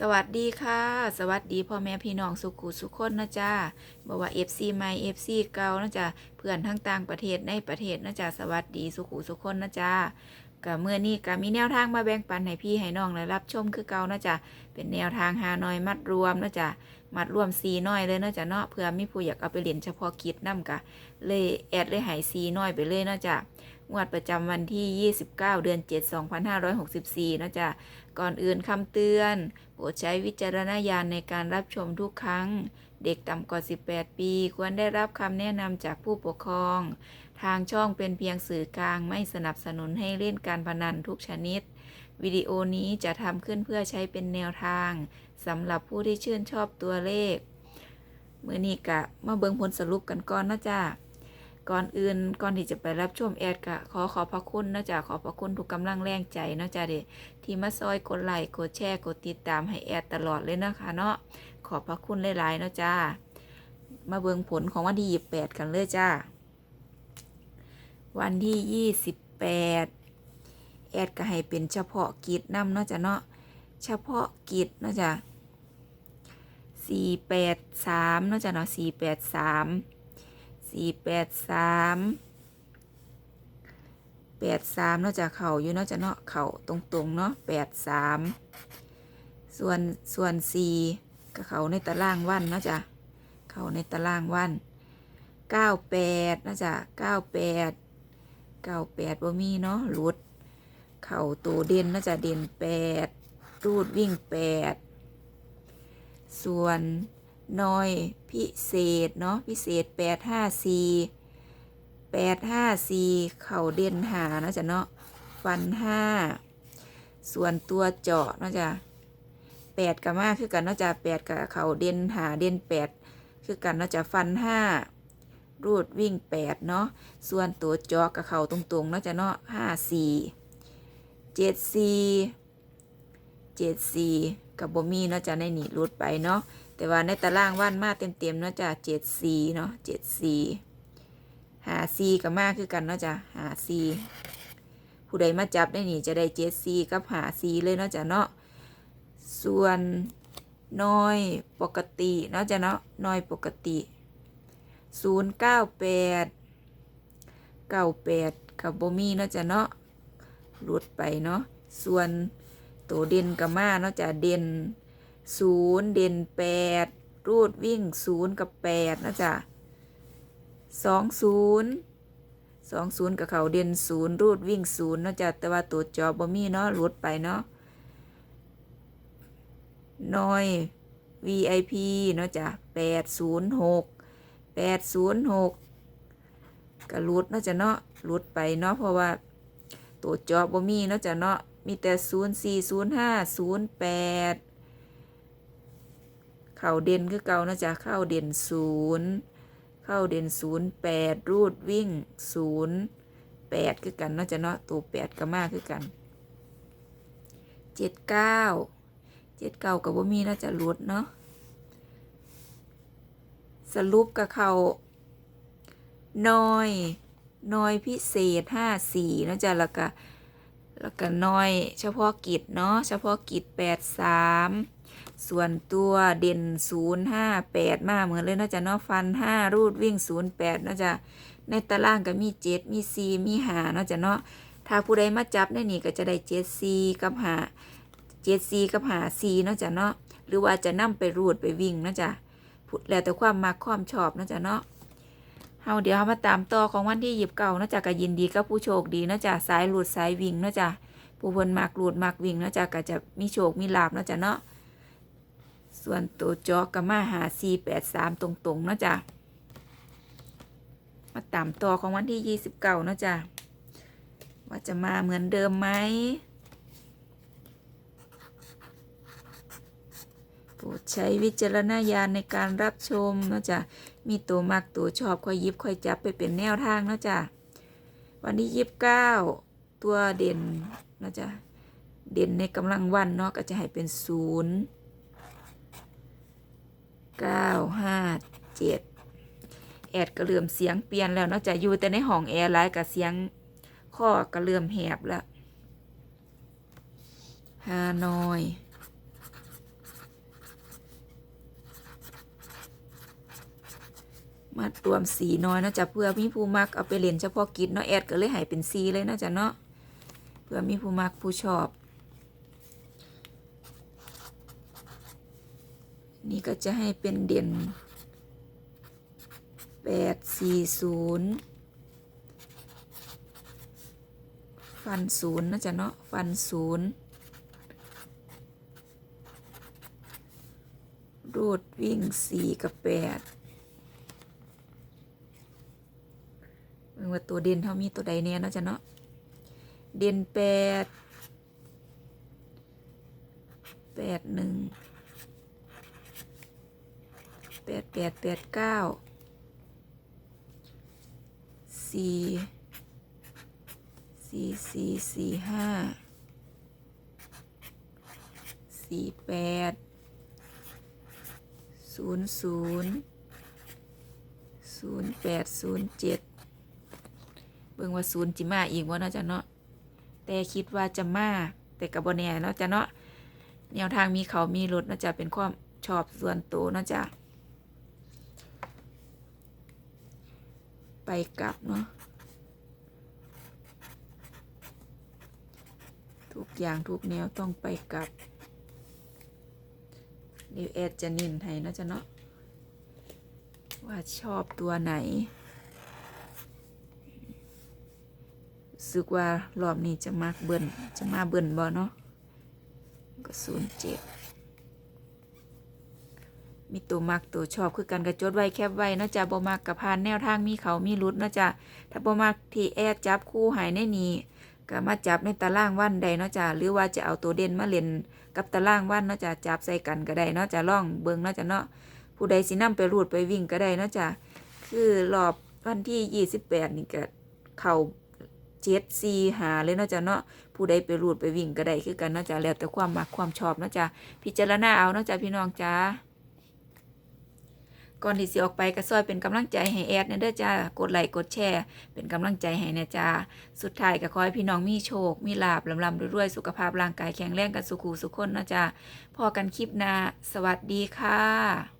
สวัสดีค่ะ สวัสดีพ่อแม่พี่น้องสุขุสุขคนนะจ๊ะบอกว่า FC ใหม่ FC เก่านะจ๊ะเพื่อนทั้งต่างประเทศในประเทศนะจ๊ะสวัสดีสุขุสุขคนนะจ๊ะกับเมื่อนี้ก็มีแนวทางมาแบ่งปันให้พี่ให้น้องและรับชมคือเก่านะจ๊ะเป็นแนวทางหาน้อยมัดรวมนะจ๊ะมัดรวมสีน้อยเลยนะจ๊ะเนาะเพื่อมีผู้อยากเอาไปเรียนเฉพาะกิจนํกะเลยแอดเลยหายสีน้อยไปเลยนะจ๊ะ งวดประจำวันที่ 29 เดือน 7 2564นะจ๊ะก่อนอื่นคำเตือน โปรดใช้วิจารณญาณในการรับชมทุกครั้ง เด็กต่ำกว่า 18 ปี ควรได้รับคำแนะนำจากผู้ปกครอง ทางช่องเป็นเพียงสื่อกลางไม่สนับสนุนให้เล่นการพนันทุกชนิด วิดีโอนี้จะทำขึ้นเพื่อใช้เป็นแนวทางสำหรับผู้ที่ชื่นชอบตัวเลขเมื่อนี้กะมาเบิงผลสรุปกันก่อนนะจ๊ะ ก่อนอื่นก่อนที่จะไปรับชมแอดกะขอขอบพระคุณนะจ๊ะขอบพระคุณทุกกำลังแรงใจนะจ๊ะเด็ที่มาซอยกดไลค์กดแชร์กดติดตามให้แอดตลอดเลยนะคะเนาะขอบพระคุณหลายๆเนาะจ้ามาเบิงผลของวันที่ 28 กันเลยจ้า วันที่ 28 แอดก็ให้เป็นเฉพาะกิจนำเนาะจ้ะเนาะเฉพาะกิจเนาะจ้ะ483เนาะจ้ะเนาะ483 สี่แปดสามแปดสามนาะจากเข่าอยู่นาะจะเนาะเข่าตรงๆเนาะแปดสามส่วนส่วนสี่ก็เข่าในตารางวันเนาะจ้ะเข่าในตารางวันเก้าแปดนาะจ้ะเก้าแปดเก้าแปดบ่มีเนาะหลุด เข่าตัวเด่นนาะจ้ะเด่นแปดรูดวิ่งแปดส่วน น้อยพิเศษเนาะพิเศษแปดห้าสี่แปดห้าสี่เข่าเด่นหานาะจ้ะเนาะฟันห้าส่วนตัวเจาะเนาะจ้ะแปดกับมาคือกันเนาะจ้ะแปดกับเข่าเด่นหาเด่นแปดคือกันเนาะจ้ะฟันห้ารูดวิ่งแปดเนาะส่วนตัวเจาะกับเข่าตรงๆเนาะจ้ะเนาะห้าสี่เจ็ดสี่เจ็ดสี่กับบ่มีเนาะจ้ะในนี่รูดไปเนาะ แต่ว่าในตารางว่านมาเต็มๆเนาะจ้ะเจ็ดสี่เนาะเจ็ดสี่หาสี่กับมาคือกันเนาะจ้ะหาสี่ผู้ใดมาจับได้นี่จะได้เจ็ดสี่กับหาสี่เลยเนาะจ้ะเนาะส่วนน้อยปกติเนาะจ้ะเนาะน้อยปกติศูนย์เก้าแปดเก้าแปดกับโบมีเนาะจ้ะเนาะหลุดไปเนาะส่วนตัวเด่นกับมาเนาะจ้ะเด่น ศูนย์เด่นแปดรูดวิ่งศูนย์กับแปดนะจ๊ะสองศูนย์สองศูนย์กับเขาเด่นศูนย์รูดวิ่งศูนย์นะจ๊ะแต่ว่าตัวจอบ่มีเนาะหลุดไปเนาะน้อย VIP เนาะจ๊ะแปดศูนย์หกแปดศูนย์หกก็หลุดเนาะจ๊ะเนาะหลุดไปเนาะเพราะว่าตัวจอบ่มีเนาะจ๊ะเนาะมีแต่ศูนย์สี่ศูนย์ห้าศูนย์แปด เข้าเด่นคือเก่านะจ๊ะเข้าเด่นศูนย์เข้าเด่นศูนย์แปดรูดวิ่งศูนย์แปดคือกันเนาะจ๊ะเนาะตัวแปดก็มากคือกันเจ็ดเก้าเจ็ดเก้ากับว่ามีน่าจะรุดเนาะสรุปกับเขาน้อยน้อยพิเศษห้าสี่นาะจ๊ะแล้วก็แล้วก็น้อย เฉพาะกิจเนาะเฉพาะกิจแปดสาม ส่วนตัวเด่นศูนย์ห้าแปดมาเหมือนเลยนะจ๊ะเนาะฟันห้ารูดวิ่งศูนย์แปดนะจ๊ะในตารางก็มีเจ็ดมีสี่มีหาเนาะจ๊ะเนาะถ้าผู้ใดมาจับในนี่ก็จะได้เจ็ดสี่กับหาเจ็ดสี่กับหาสี่เนาะจ๊ะเนาะหรือว่าจะนำไปรูดไปวิ่งเนาะจ๊ะพูดแล้วแต่ความมักความชอบเนาะจ๊ะเนาะเฮาเดี๋ยวเฮามาตามต่อของวันที่หยิบเก่าเนาะจ๊ะก็ยินดีกับผู้โชคดีเนาะจ๊ะสายหลุดสายวิ่งเนาะจ๊ะผู้เพิ่นมักหลุดมักวิ่งเนาะจ๊ะก็จะมีโชคมีลาบเนาะจ๊ะเนาะ ส่วนตัวจอกับมาหา483ตรงๆเนาะจ้ะมาตามต่อของวันที่29เนาะจ้ะว่าจะมาเหมือนเดิมไหมโปรดใช้วิจารณญาณในการรับชมเนาะจ้ะมีตัวมักตัวชอบค่อยยิบค่อยจับไปเป็นแนวทางเนาะจ้ะวันที่29ตัวเด่นเนาะจ้ะเด่นในกำลังวันเนาะก็จะให้เป็นศูนย์ เก้าห้าเจ็ดแอดกระเลื่อมเสียงเปลี่ยนแล้วนอกจากอยู่แต่ในห้องแอร์ไลน์กับเสียงข้อกระเลื่อมแหบละฮานอยมาตรวมสีน้อยเนาะจ้ะเพื่อมีผู้มักเอาไปเล่นเฉพาะกิจเนาะแอดก็เลยหายเป็นสีเลยเนาะจ้ะเนาะเพื่อมีผู้มักผู้ชอบ นี่ก็จะให้เป็นเด่นแปดสี่ศูนย์ฟันศูนย์นะจ๊ะเนาะฟันศูนย์รูดวิ่งสี่กับแปดเมื่อว่าตัวเด่นเท่ามีตัวใดเนี่ยนะจ๊ะเนาะเด่นแปดแปดหนึ่ง แปดแปดเก้าสี่สี่สี่สี่ห้าสี่แปดศูนย์ศูนย์ศูนย์แปดศูนย์เจ็ดเบิ่งว่าศูนย์จิมาอีกว่านาะจ๊ะเนาะแต่คิดว่าจะมาแต่กับบแน่เนาะจ๊ะเนาะแนวทางมีเขามีรถเนาะจ๊ะเป็นความชอบส่วนตัวเนาะจ๊ะ ไปกลับเนาะทุกอย่างทุกแนวต้องไปกลับเดี๋ยวแอดจะนินให้นะจ๊ะเนาะว่าชอบตัวไหนรู้สึกว่ารอบนี้จะมากเบิ่นจะมาเบิ่นบ่เนาะก็ศูนย์เจ็ด มีตัวมักตัวชอบคือกันกระจดไว้แคบไว้เนาะจ๊ะบ่มักกับพานแนวทางมีเขามีรุดเนาะจ๊ะถ้าบ่มักที่แอดจับคู่หายในนี้ก็มาจับในตารางวันใดเนาะจ๊ะหรือว่าจะเอาตัวเด่นมาเล่นกับตารางวันเนาะจ๊ะจับใส่กันก็ได้เนาะจ๊ะลองเบิ่งเนาะจ๊ะเนาะผู้ใดสินํไปรูดไปวิ่งก็ได้เนาะจ๊ะคือรอบวันที่ 28 นี่ก็เข้าเจ็ดสี่หาเลยเนาะจ๊ะเนาะผู้ใดไปรูดไปวิ่งก็ได้คือกันเนาะจ๊ะแล้วแต่ความมักความชอบเนาะจ๊ะพิจารณาเอาเนาะจ๊ะพี่น้องจ๊ะ ก่อนที่สิออกไปก็ซอยเป็นกำลังใจให้แอดเนี่ยเด้อจ้ากดไลค์กดแชร์ เป็นกำลังใจให้นะจ้าสุดท้ายก็ขอให้พี่น้องมีโชค มีลาบลำลำรวยๆสุขภาพร่างกายแข็งแรงกันสุขูสุขคนนะจ้าพอกันคลิปหน้าสวัสดีค่ะ